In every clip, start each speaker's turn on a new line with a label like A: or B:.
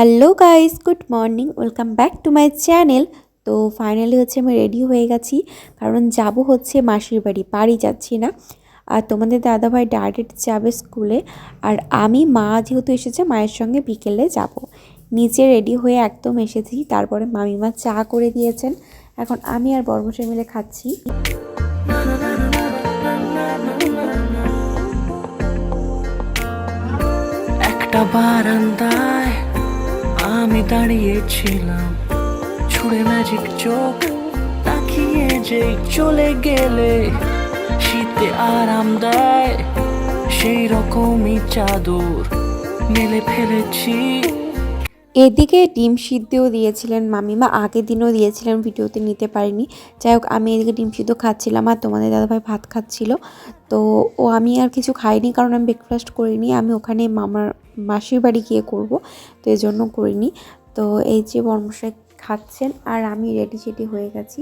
A: hello guys, good morning, welcome back to my channel. তো finally হচ্ছে আমি ready হয়ে গেছি, কারণ যাব হচ্ছে মাসির বাড়ি বাড়ি যাচ্ছি না। আর তোমাদের দাদাভাই ডাইরেক্ট যাবে স্কুলে, আর আমি, মা যেহেতু এসেছে, মায়ের সঙ্গে বিকেলে যাব। নিচে রেডি হয়ে একদম এসেছি, তারপরে মামিমা চা করে দিয়েছেন। এখন আমি আর বর্মশাই মিলে খাচ্ছি।
B: একটা বারান্দায় আমি দাঁড়িয়েছিলাম। ছুড়ে ম্যাজিক চোখ তাকিয়ে যে চলে গেলে, শীতে আরাম দেয় সেই রকমই চাদর মেলে ফেলেছি।
A: এদিকে ডিম সিদ্ধও দিয়েছিলেন মামিমা, আগের দিনও দিয়েছিলেন, ভিডিওতে নিতে পারিনি। যাই হোক, আমি এদিকে ডিম সিদ্ধ খাচ্ছিলাম আর তোমাদের দাদাভাই ভাত খাচ্ছিল। তো ও, আমি আর কিছু খাইনি কারণ আমি ব্রেকফাস্ট করিনি, আমি ওখানে মামার মাসির বাড়ি গিয়ে করব, তো এই জন্য করিনি। তো এই যে বর্মশাই খাচ্ছেন আর আমি রেডি সেডি হয়ে গেছি।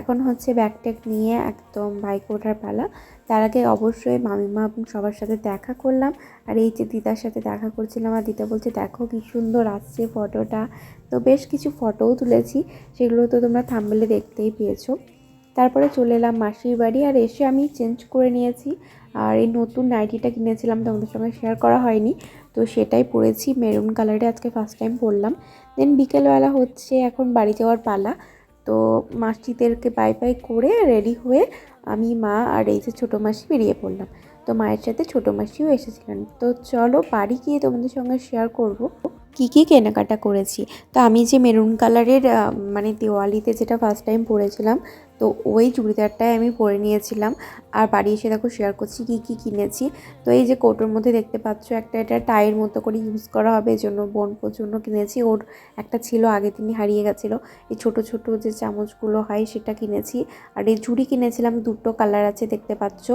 A: এখন হচ্ছে ব্যাগ ট্যাগ নিয়ে একদম বাইকে ওঠার পালা। তার আগে অবশ্যই মামিমা সবার সাথে দেখা করলাম। আর এই যে দিদার সাথে দেখা করছিলাম আর দিদা বলছে, দেখো কি সুন্দর আসছে ফটোটা। তো বেশ কিছু ফটোও তুলেছি, সেগুলো তো তোমরা থাম্বেলে দেখতেই পেয়েছ। তারপরে চলে এলাম মাসির বাড়ি আর এসে আমি চেঞ্জ করে নিয়েছি। আর এই নতুন নাইটিটা কিনেছিলাম, তোমাদের সঙ্গে শেয়ার করা হয়নি। তো সেটাই পরেছি মেরুন কালারে আজকে ফার্স্ট টাইম পরলাম। দেন বিকেলবেলা হচ্ছে এখন বাড়ি যাওয়ার পালা। তো মাসিদেরকে বাই বাই করে রেডি হয়ে আমি, মা আর এই যে ছোটো মাসি বেরিয়ে পড়লাম। তো মায়ের সাথে ছোটো মাসিও এসেছিলেন। তো চলো বাড়ি গিয়ে তোমাদের সঙ্গে শেয়ার করব। কী কী কেনাকাটা করেছি? তো আমি যে মেরুন কালারের মানে দেওয়ালিতে যেটা ফার্স্ট টাইম পরেছিলাম, তো ওই চুড়িদারটাই আমি পরে নিয়েছিলাম। আর বাড়ি এসে দেখো শেয়ার করছি কী কী কিনেছি। তো এই যে কোটোর মধ্যে দেখতে পাচ্ছ, একটা এটা টাইয়ের মতো করে ইউজ করা হবে জন্য বোন জন্য কিনেছি। ওর একটা ছিল, আগে তিনি হারিয়ে গেছিল। এই ছোট ছোট যে চামচগুলো হয় সেটা কিনেছি। আর এই ঝুড়ি কিনেছিলাম, দুটো কালার আছে দেখতে পাচ্ছ।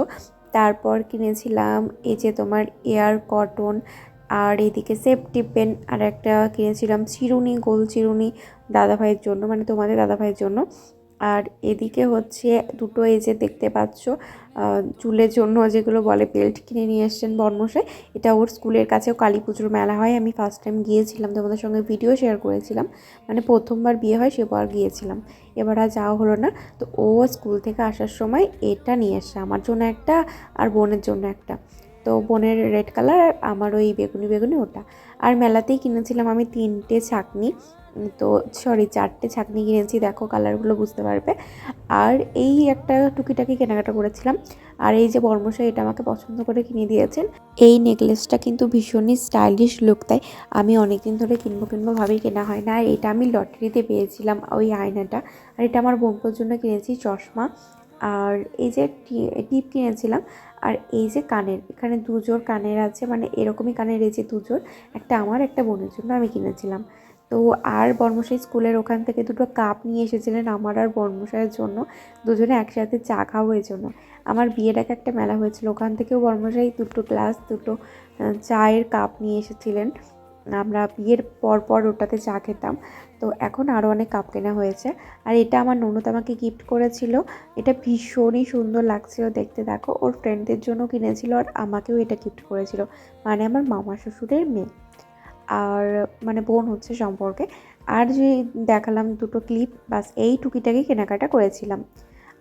A: তারপর কিনেছিলাম এই যে তোমার এয়ার কটন আর এদিকে সেফটি পেন আর একটা কিনেছিলাম চিরুনি, গোল চিরুনি দাদাভাইয়ের জন্য মানে তোমাদের দাদাভাইয়ের জন্য। আর এদিকে হচ্ছে দুটো এই যে দেখতে পাচ্ছ চুলের জন্য যেগুলো বলে বেল্ট কিনে নিয়ে এসছেন বর্মশাই, এটা ওর স্কুলের কাছেও কালী পুজোর মেলা হয়। আমি ফার্স্ট টাইম গিয়েছিলাম, তোমাদের সঙ্গে ভিডিও শেয়ার করেছিলাম। মানে প্রথমবার বিয়ে হয় সেবার গিয়েছিলাম। এবার আর যাওয়া হলো না। তো ও স্কুল থেকে আসার সময় এটা নিয়ে এসছে, আমার জন্য একটা আর বোনের জন্য একটা। তো বোনের রেড কালার আর আমার ওই বেগুনি বেগুনি ওটা। আর মেলাতেই কিনেছিলাম আমি তিনটে ছাকনি। তো সরি চারটে ছাকনি কিনেছি, দেখো কালারগুলো বুঝতে পারবে। আর এই একটা টুকিটাকি কেনাকাটা করেছিলাম। আর এই যে বর্মশাই, এটা আমাকে পছন্দ করে কিনে দিয়েছেন। এই নেকলেসটা কিন্তু ভীষণই স্টাইলিশ লুক তাই আমি অনেক দিন ধরে কিনবো কিনবো ভাবেই কেনা হয় না। আর এটা আমি লটারিতে পেয়েছিলাম ওই আয়নাটা। আর এটা আমার বোনপোর জন্য কিনেছি চশমা। আর এই যে টিপ কিনেছিলাম আর এই যে কানের, এখানে দুজোর কানের আছে মানে এরকমই কানের, এই যে দুজোর একটা আমার, একটা বোনের জন্য আমি কিনেছিলাম। তো আর বর্মশাই স্কুলের ওখান থেকে দুটো কাপ নিয়ে এসেছিলেন আমার আর বর্মশাইয়ের জন্য, দুজনে একসাথে চা খাব এই জন্য আমার বিয়ের আগে একটা মেলা হয়েছিল, ওখান থেকেও বর্মশাই দুটো গ্লাস, দুটো চায়ের কাপ নিয়ে এসেছিলেন। আমরা বিয়ের পর পর ওটাতে চা খেতাম। তো এখন আরও অনেক কাপ কেনা হয়েছে। আর এটা আমার ননদ আমাকে গিফট করেছিল। এটা ভীষণই সুন্দর লাগছিল দেখতে। দেখো, ওর ফ্রেন্ডদের জন্য কিনেছিল আর আমাকেও এটা গিফট করেছিল। মানে আমার মামা শ্বশুরের মেয়ে। আর মানে বোন হচ্ছে সম্পর্কে। আর যে দেখালাম দুটো ক্লিপ বাস এই টুকিটাকি কেনাকাটা করেছিলাম।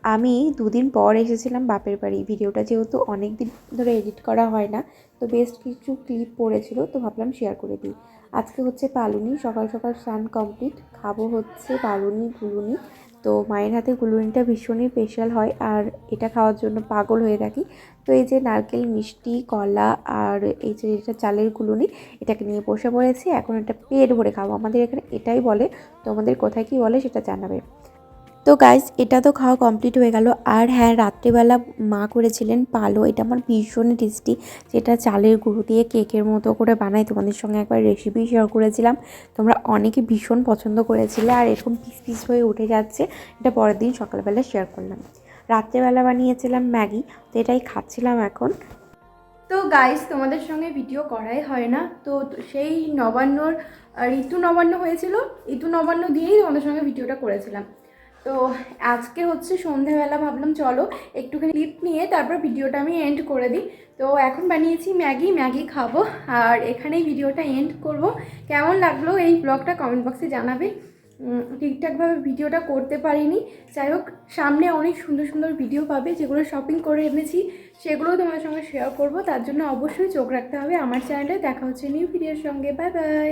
A: আমি দুদিন পর এসেছিলাম বাপের বাড়ি। ভিডিওটা যেহেতু অনেক দিন ধরে এডিট করা হয় না, তো বেশ কিছু ক্লিপ পড়েছিল, তো ভাবলাম শেয়ার করে দিই। আজকে হচ্ছে পালুনি, সকাল সকাল স্নান কমপ্লিট খাব হচ্ছে পালুনি গুলুনি তো মায়ের হাতে গুলুনিটা ভীষণই স্পেশাল হয় আর এটা খাওয়ার জন্য পাগল হয়ে থাকি। তো এই যে নারকেল, মিষ্টি, কলা আর এই যে এটা চালের গুলুনি এটাকে নিয়ে বসে পড়েছি। এখন এটা পেট ভরে খাব। আমাদের এখানে এটাই বলে। তো আমাদের কোথায় কী বলে সেটা জানাবে। তো গাইস এটা তো খাওয়া কমপ্লিট হয়ে গেল। আর হ্যাঁ রাত্রিবেলা মা করেছিলেন পালো। এটা আমার ভীষণ টেস্টি যেটা চালের গুঁড়ো দিয়ে কেকের মতো করে বানাই। তোমাদের সঙ্গে একবার রেসিপি শেয়ার করেছিলাম। তোমরা অনেকে ভীষণ পছন্দ করেছিলে আর এরকম পিস পিস হয়ে উঠে যাচ্ছে। এটা পরের দিন সকালবেলা শেয়ার করলাম। রাত্রেবেলা বানিয়েছিলাম ম্যাগি। তো এটাই খাচ্ছিলাম এখন।
C: তো গাইস তোমাদের সঙ্গে ভিডিও করাই হয় না। তো সেই নবান্নর ঋতু নবান্ন হয়েছিল। ঋতু নবান্ন দিয়েই তোমাদের সঙ্গে ভিডিওটা করেছিলাম। তো আজকে হচ্ছে সন্ধেবেলা, ভাবলাম চলো একটুখানি ক্লিপ নিয়ে তারপর ভিডিওটা আমি এন্ড করে দিই। তো এখন বানিয়েছি ম্যাগি ম্যাগি খাব আর এখানেই ভিডিওটা এন্ড করব। কেমন লাগল এই ব্লগটা কমেন্ট বক্সে জানাবে। ঠিকঠাকভাবে ভিডিওটা করতে পারিনি। যাই হোক, সামনে অনেক সুন্দর সুন্দর ভিডিও পাবে, যেগুলো শপিং করে এনেছি, সেগুলোও তোমাদের সঙ্গে শেয়ার করব। তার জন্য অবশ্যই চোখ রাখতে হবে আমার চ্যানেলে দেখা হচ্ছে নিউ ভিডিওর সঙ্গে। Bye bye